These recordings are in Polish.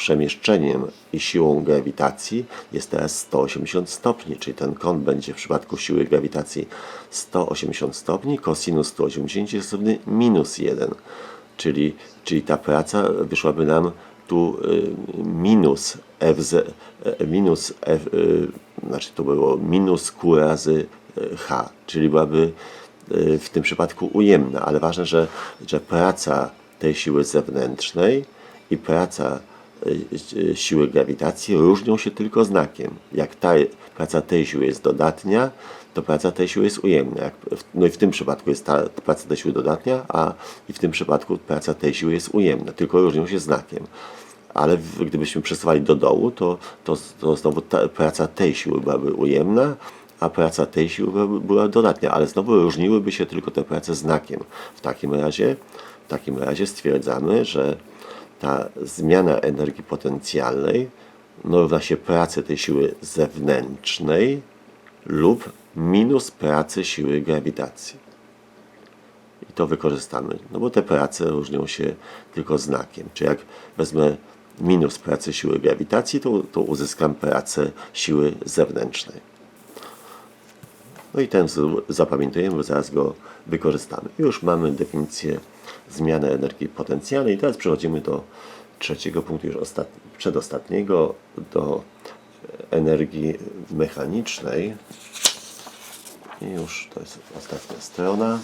przemieszczeniem i siłą grawitacji jest teraz 180 stopni, czyli ten kąt będzie w przypadku siły grawitacji 180 stopni, kosinus 180 jest równy minus 1, czyli, czyli ta praca wyszłaby nam tu y, minus Fz, y, minus F, y, znaczy to było minus Q razy H, czyli byłaby w tym przypadku ujemna, ale ważne, że, że praca tej siły zewnętrznej i praca siły grawitacji różnią się tylko znakiem. Jak ta praca tej siły jest dodatnia, to praca tej siły jest ujemna. No i w tym przypadku jest ta praca tej siły dodatnia, a i w tym przypadku praca tej siły jest ujemna, tylko różnią się znakiem. Ale gdybyśmy przesuwali do dołu, to, to, to znowu ta, praca tej siły byłaby ujemna, a praca tej siły była dodatnia, ale znowu różniłyby się tylko te prace znakiem. W takim razie, w takim razie stwierdzamy, że ta zmiana energii potencjalnej no, równa się pracy tej siły zewnętrznej lub minus pracy siły grawitacji. I to wykorzystamy, no bo te prace różnią się tylko znakiem. Czy jak wezmę minus pracy siły grawitacji, to, to uzyskam pracę siły zewnętrznej. No i ten wzór zapamiętujemy, zaraz go wykorzystamy. Już mamy definicję zmiany energii potencjalnej. Teraz przechodzimy do trzeciego punktu, już ostat... przedostatniego, do energii mechanicznej. I już to jest ostatnia strona.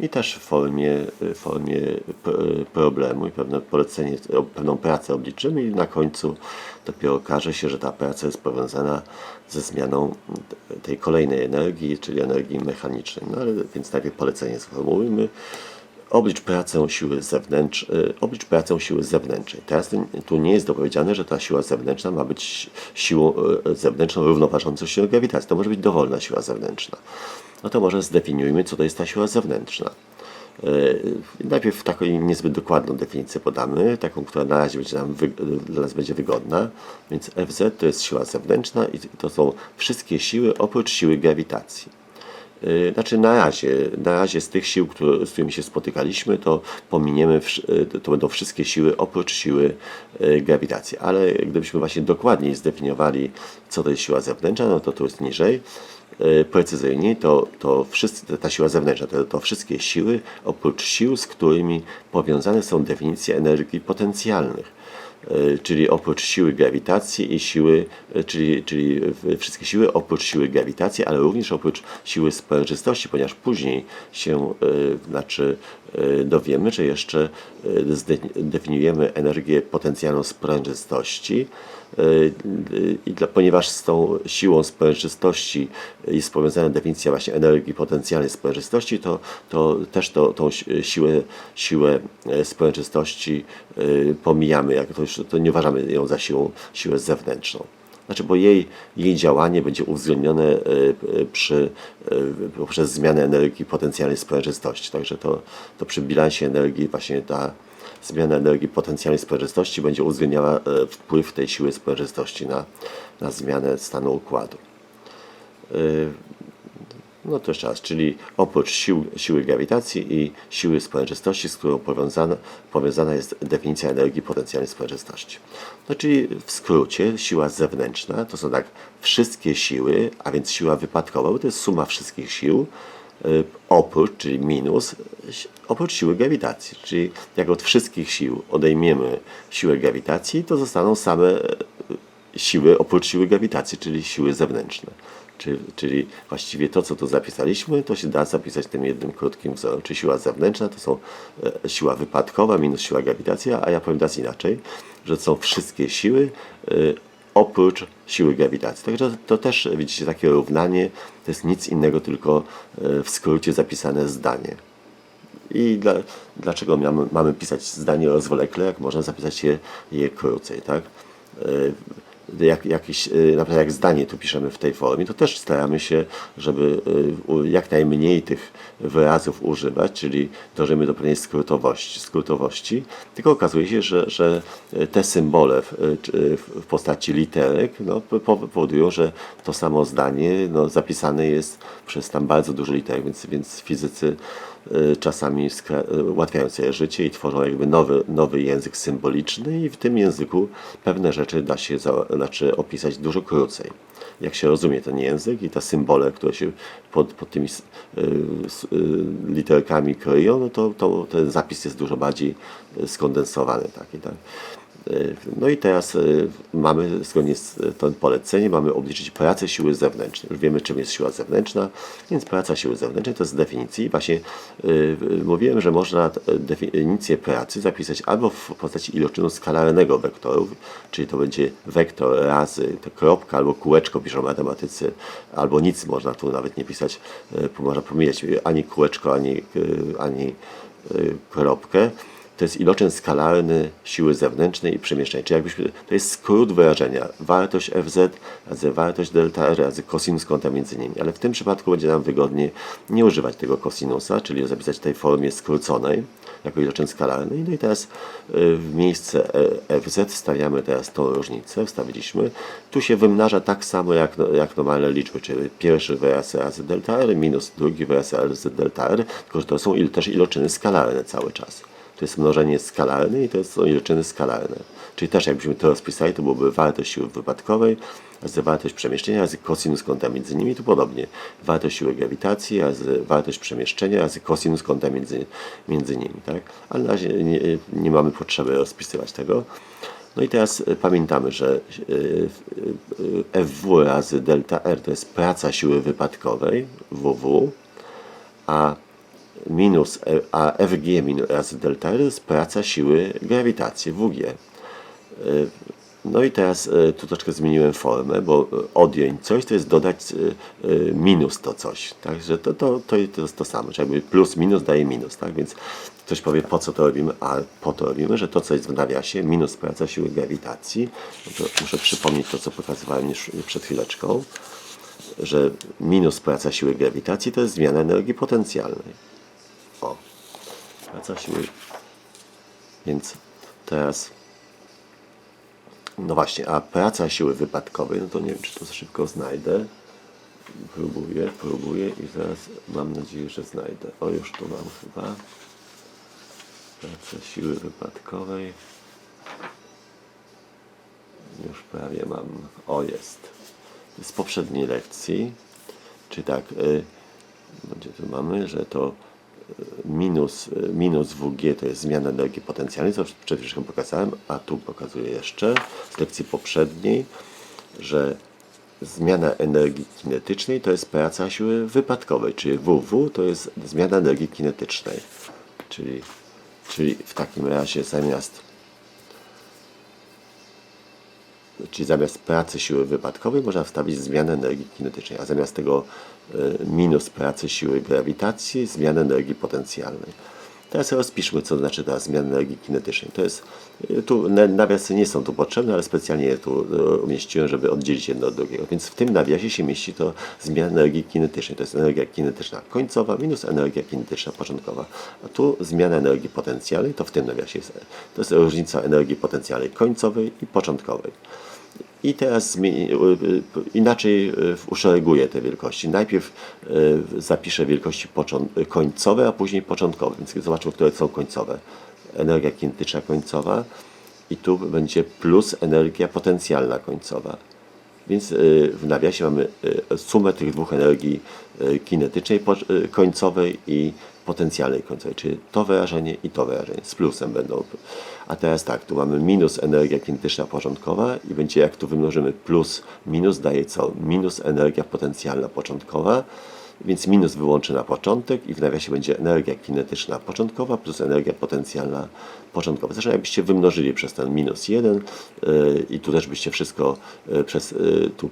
I też w formie, w formie p- problemu i pewne polecenie, pewną pracę obliczymy i na końcu dopiero okaże się, że ta praca jest powiązana ze zmianą tej kolejnej energii, czyli energii mechanicznej. No ale więc najpierw polecenie sformułujmy. Oblicz pracę siły zewnętrz, y, oblicz pracę siły zewnętrznej. Teraz tu- nie jest dopowiedziane, że ta siła zewnętrzna ma być siłą y, zewnętrzną równoważącą siłę grawitacji. To może być dowolna siła zewnętrzna. No to może zdefiniujmy, co to jest ta siła zewnętrzna. Y, Najpierw taką niezbyt dokładną definicję podamy, taką, która na razie będzie nam dla nas będzie wygodna. Więc Fz to jest siła zewnętrzna i to są wszystkie siły oprócz siły grawitacji. Y, Znaczy na razie, na razie z tych sił, które, z którymi się spotykaliśmy, to pominiemy, y, to będą wszystkie siły oprócz siły y, grawitacji. Ale gdybyśmy właśnie dokładniej zdefiniowali, co to jest siła zewnętrzna, no to tu jest niżej. Precyzyjniej to, to wszyscy, ta siła zewnętrzna to, to wszystkie siły oprócz sił, z którymi powiązane są definicje energii potencjalnych. Y, czyli oprócz siły grawitacji i siły, y, czyli, czyli wszystkie siły oprócz siły grawitacji, ale również oprócz siły sprężystości, ponieważ później się y, znaczy, dowiemy, że jeszcze zdefiniujemy energię potencjalną sprężystości, i dla, ponieważ z tą siłą sprężystości jest powiązana definicja właśnie energii potencjalnej sprężystości, to, to też to, tą si- siłę, siłę e, sprężystości pomijamy, jak to, już, to nie uważamy ją za siłą, siłę zewnętrzną. Znaczy, bo jej, jej działanie będzie uwzględnione y, y, przy, y, poprzez zmianę energii potencjalnej sprężystości. Także to, to przy bilansie energii właśnie ta zmiana energii potencjalnej sprężystości będzie uwzględniała e, wpływ tej siły sprężystości na, na zmianę stanu układu. No to raz, czyli oprócz sił, siły grawitacji i siły sprężystości, z którą powiązana, powiązana jest definicja energii potencjalnej sprężystości. No czyli w skrócie siła zewnętrzna to są tak wszystkie siły, a więc siła wypadkowa, bo to jest suma wszystkich sił, y, oprócz, czyli minus, oprócz siły grawitacji. Czyli jak od wszystkich sił odejmiemy siłę grawitacji, to zostaną same y, siły oprócz siły grawitacji, czyli siły zewnętrzne. Czyli, właściwie to, co tu zapisaliśmy, to się da zapisać tym jednym krótkim wzorem. Czyli siła zewnętrzna to są e, siła wypadkowa minus siła grawitacji, a ja powiem teraz inaczej, że są wszystkie siły e, oprócz siły grawitacji. Także to też, widzicie, takie równanie to jest nic innego, tylko e, w skrócie zapisane zdanie. I dla, dlaczego mamy, mamy pisać zdanie rozwlekle, jak można zapisać je, je krócej, tak? Y, Jak, jakieś, y, na przykład jak zdanie tu piszemy w tej formie, to też staramy się, żeby y, jak najmniej tych wyrazów używać, czyli dążymy do pewnej skrótowości, skrótowości. tylko okazuje się, że, że te symbole w, czy w postaci literek no, po- powodują, że to samo zdanie no, zapisane jest przez tam bardzo dużo literek, więc, więc fizycy y, czasami skra- y, ułatwiają sobie życie i tworzą jakby nowy, nowy język symboliczny i w tym języku pewne rzeczy da się za, znaczy opisać dużo krócej. Jak się rozumie ten język i te symbole, które się pod, pod tymi y, y, literkami kryją, no to, to ten zapis jest dużo bardziej y, skondensowany. Taki, tak? Y, No i teraz y, mamy, zgodnie z y, tym poleceniem, mamy obliczyć pracę siły zewnętrznej. Już wiemy, czym jest siła zewnętrzna, więc praca siły zewnętrznej to z definicji. Właśnie mówiłem, że można definicję pracy zapisać albo w postaci iloczynu skalarnego wektorów, czyli to będzie wektor razy to kropka albo kółeczko piszą matematycy, albo nic można tu nawet nie pisać, można pomijać ani kółeczko, ani, ani kropkę to jest iloczyn skalarny siły zewnętrznej i przemieszczenia. Czyli jakbyśmy, to jest skrót wyrażenia. Wartość Fz razy wartość delta R razy cosinus kąta między nimi. Ale w tym przypadku będzie nam wygodnie nie używać tego cosinusa, czyli zapisać w tej formie skróconej jako iloczyn skalarny. No i teraz y, w miejsce e- Fz wstawiamy teraz tą różnicę, wstawiliśmy. Tu się wymnaża tak samo jak, no- jak normalne liczby, czyli pierwszy wyraz razy delta R minus drugi wyraz razy delta R, tylko że to są też iloczyny skalarne cały czas. To jest mnożenie skalarne i to są iloczyny skalarne. Czyli też jakbyśmy to rozpisali, to byłoby wartość siły wypadkowej razy wartość przemieszczenia razy cosinus kąta między nimi. Tu podobnie. Wartość siły grawitacji razy wartość przemieszczenia razy cosinus kąta między, między nimi. Tak? Ale na razie nie, nie mamy potrzeby rozpisywać tego. No i teraz pamiętamy, że y, y, y, FW razy delta R to jest praca siły wypadkowej WW, a minus e- a FG minus razy delta R jest praca siły grawitacji WG. Y, No i teraz y, tu troszkę zmieniłem formę, bo odjąć coś to jest dodać minus to coś. Także to, to, to, to jest to samo. Czyli jakby plus minus daje minus. Tak? Więc ktoś powie po co to robimy, a po to robimy, że to co jest w nawiasie, minus praca siły grawitacji, no to muszę przypomnieć to co pokazywałem już przed chwileczką, że minus praca siły grawitacji to jest zmiana energii potencjalnej. Praca siły. Więc teraz. No właśnie, a praca siły wypadkowej, no to nie wiem, czy to szybko znajdę. Próbuję, próbuję i zaraz mam nadzieję, że znajdę. O, już tu mam chyba. Praca siły wypadkowej. Już prawie mam. O, jest. Z poprzedniej lekcji. Czy tak, y, gdzie tu mamy, że to minus, minus WG to jest zmiana energii potencjalnej, co przed chwilą pokazałem, a tu pokazuję jeszcze z lekcji poprzedniej, że zmiana energii kinetycznej to jest praca siły wypadkowej, czyli WW to jest zmiana energii kinetycznej. Czyli, czyli w takim razie zamiast czyli zamiast pracy siły wypadkowej można wstawić zmianę energii kinetycznej, a zamiast tego y, minus pracy siły grawitacji zmianę energii potencjalnej. Teraz rozpiszmy, co znaczy ta zmiana energii kinetycznej. To jest, y, tu na- nawiasy nie są tu potrzebne, ale specjalnie je tu y, umieściłem, żeby oddzielić jedno od drugiego. Więc w tym nawiasie się mieści to zmiana energii kinetycznej. To jest energia kinetyczna końcowa minus energia kinetyczna początkowa. A tu zmiana energii potencjalnej, to w tym nawiasie jest. To jest różnica energii potencjalnej końcowej i początkowej. I teraz y, y, inaczej y, uszereguję te wielkości. Najpierw zapiszę wielkości końcowe, a później początkowe. Więc zobaczmy, które są końcowe. Energia kinetyczna końcowa i tu będzie plus energia potencjalna końcowa. Więc y, w nawiasie mamy y, sumę tych dwóch energii y, kinetycznej końcowej i potencjalnej końcowej, czyli to wyrażenie i to wyrażenie z plusem będą. A teraz tak, tu mamy minus energia kinetyczna początkowa i będzie jak tu wymnożymy plus minus daje co? Minus energia potencjalna początkowa, więc minus wyłączy na początek i w nawiasie będzie energia kinetyczna początkowa plus energia potencjalna początkowa. Zresztą jakbyście wymnożyli przez ten minus 1 yy, i tu też byście wszystko yy, przez yy, tu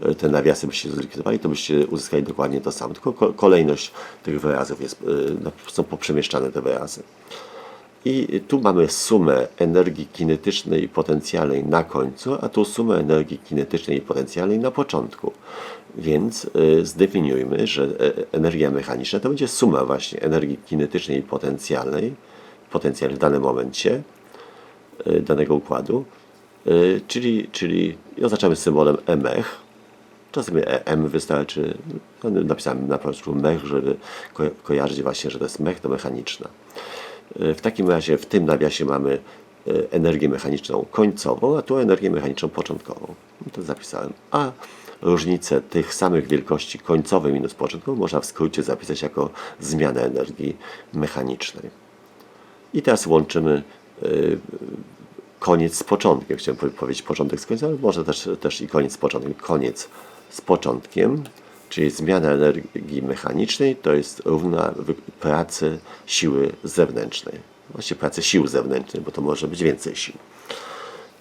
yy, te nawiasy byście zlikwidowali, to byście uzyskali dokładnie to samo. Tylko ko- kolejność tych wyrazów jest, yy, są poprzemieszczane te wyrazy. I tu mamy sumę energii kinetycznej i potencjalnej na końcu, a tu sumę energii kinetycznej i potencjalnej na początku. Więc y, zdefiniujmy, że e, energia mechaniczna to będzie suma właśnie energii kinetycznej i potencjalnej, potencjalnej w danym momencie y, danego układu, y, czyli, czyli oznaczamy symbolem mech, Czasami M wystarczy. No, napisałem na początku mech, żeby ko kojarzyć właśnie, że to jest mech, to mechaniczna. E, W takim razie w tym nawiasie mamy e, energię mechaniczną końcową, a tu energię mechaniczną początkową. No to zapisałem. A różnicę tych samych wielkości końcowej minus początkowej można w skrócie zapisać jako zmianę energii mechanicznej. I teraz łączymy y, koniec z początkiem. Chciałem powie- powiedzieć początek z końcem, ale może też, też i koniec z początkiem. Koniec z początkiem, czyli zmiana energii mechanicznej to jest równa pracy siły zewnętrznej. Właściwie pracy sił zewnętrznej, bo to może być więcej sił.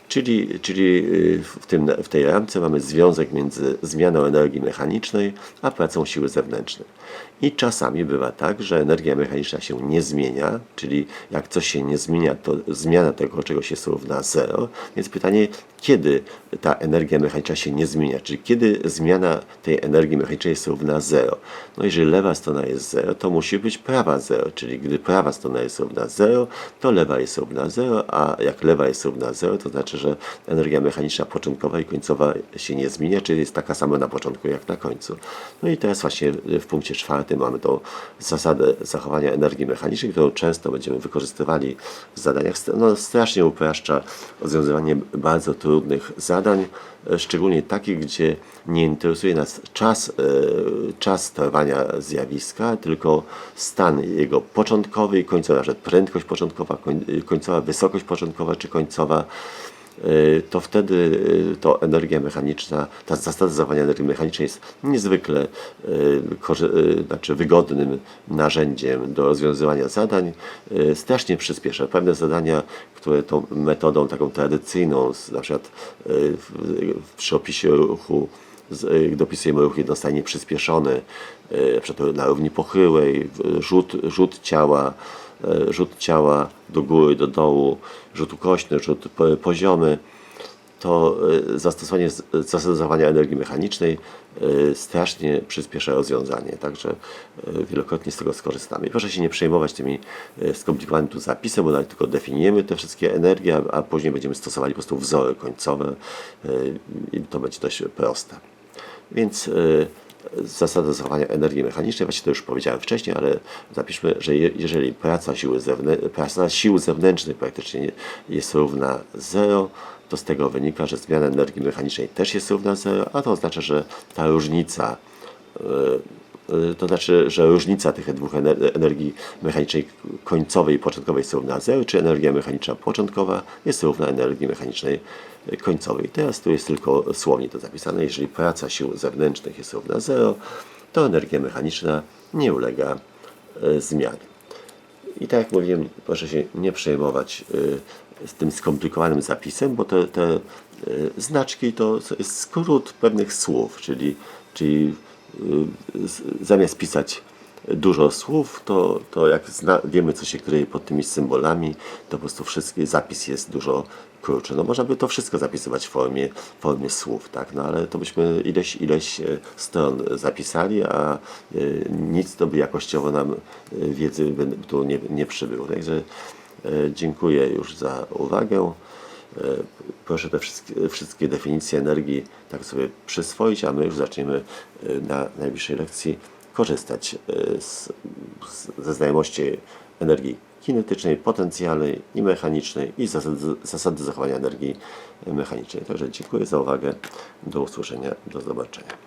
Czyli, czyli y, w, tym, w tej ramce mamy związek między zmianą energii mechanicznej a pracą siły zewnętrznej. I czasami bywa tak, że energia mechaniczna się nie zmienia, czyli jak coś się nie zmienia, to zmiana tego czegoś jest równa zero. Więc pytanie, kiedy ta energia mechaniczna się nie zmienia, czyli kiedy zmiana tej energii mechanicznej jest równa zero. No jeżeli lewa strona jest zero, to musi być prawa zero, czyli gdy prawa strona jest równa zero, to lewa jest równa zero, a jak lewa jest równa zero, to znaczy, że energia mechaniczna początkowa i końcowa się nie zmienia, czyli jest taka sama na początku jak na końcu. No i teraz właśnie w punkcie czwartym mamy tą zasadę zachowania energii mechanicznej, którą często będziemy wykorzystywali w zadaniach. No, strasznie upraszcza rozwiązywanie bardzo trudnych zadań, e, szczególnie takich, gdzie nie interesuje nas czas, e, czas trwania zjawiska, tylko stan jego początkowy i końcowy, na przykład prędkość początkowa, koń- końcowa, wysokość początkowa czy końcowa to wtedy y, to energia mechaniczna, ta zasada zachowania energii mechanicznej jest niezwykle y, y, znaczy wygodnym narzędziem do rozwiązywania zadań. Y, Strasznie przyspiesza. Pewne zadania, które tą metodą taką tradycyjną, na przykład y, przy opisie ruchu y, dopisujemy ruch jednostajnie przyspieszony, y, na równi pochyłej, rzut, rzut ciała, e, rzut ciała do góry, do dołu, rzut ukośny, rzut po- poziomy, to zastosowanie z- zasady zachowania energii mechanicznej strasznie przyspiesza rozwiązanie, także wielokrotnie z tego skorzystamy. Proszę się nie przejmować tymi e, skomplikowanym tu zapisem, bo tylko definiujemy te wszystkie energie, a, później będziemy stosowali po prostu wzory końcowe i to będzie dość proste. Więc e, zasada zachowania energii mechanicznej, właśnie to już powiedziałem wcześniej, ale zapiszmy, że je, jeżeli praca, siły praca sił zewnętrznych praktycznie nie- jest równa 0, to z tego wynika, że zmiana energii mechanicznej też jest równa 0, a to oznacza, że ta różnica e, to znaczy, że różnica tych dwóch ener- energii mechanicznej końcowej i początkowej jest równa 0, czy energia mechaniczna początkowa jest równa energii mechanicznej końcowej. Teraz tu jest tylko słownie to zapisane. Jeżeli praca sił zewnętrznych jest równa 0, to energia mechaniczna nie ulega e, zmianie. I tak jak mówiłem, proszę się nie przejmować y, z tym skomplikowanym zapisem, bo te, te y, znaczki to jest skrót pewnych słów, czyli, czyli y, zamiast pisać dużo słów, to, to jak zna, wiemy, co się kryje pod tymi symbolami, to po prostu wszystki, zapis jest dużo krótszy. No można by to wszystko zapisywać w formie, formie słów, tak? No ale to byśmy ileś, ileś e, stron zapisali, a e, nic to by jakościowo nam e, wiedzy by tu nie, nie przybyło. Także e, dziękuję już za uwagę. E, Proszę te wszystkie, wszystkie definicje energii tak sobie przyswoić, a my już zaczniemy e, na najbliższej lekcji korzystać e, z, z, ze znajomości energii kinetycznej, potencjalnej i mechanicznej i zasady, zasady zachowania energii mechanicznej. Także dziękuję za uwagę. Do usłyszenia. Do zobaczenia.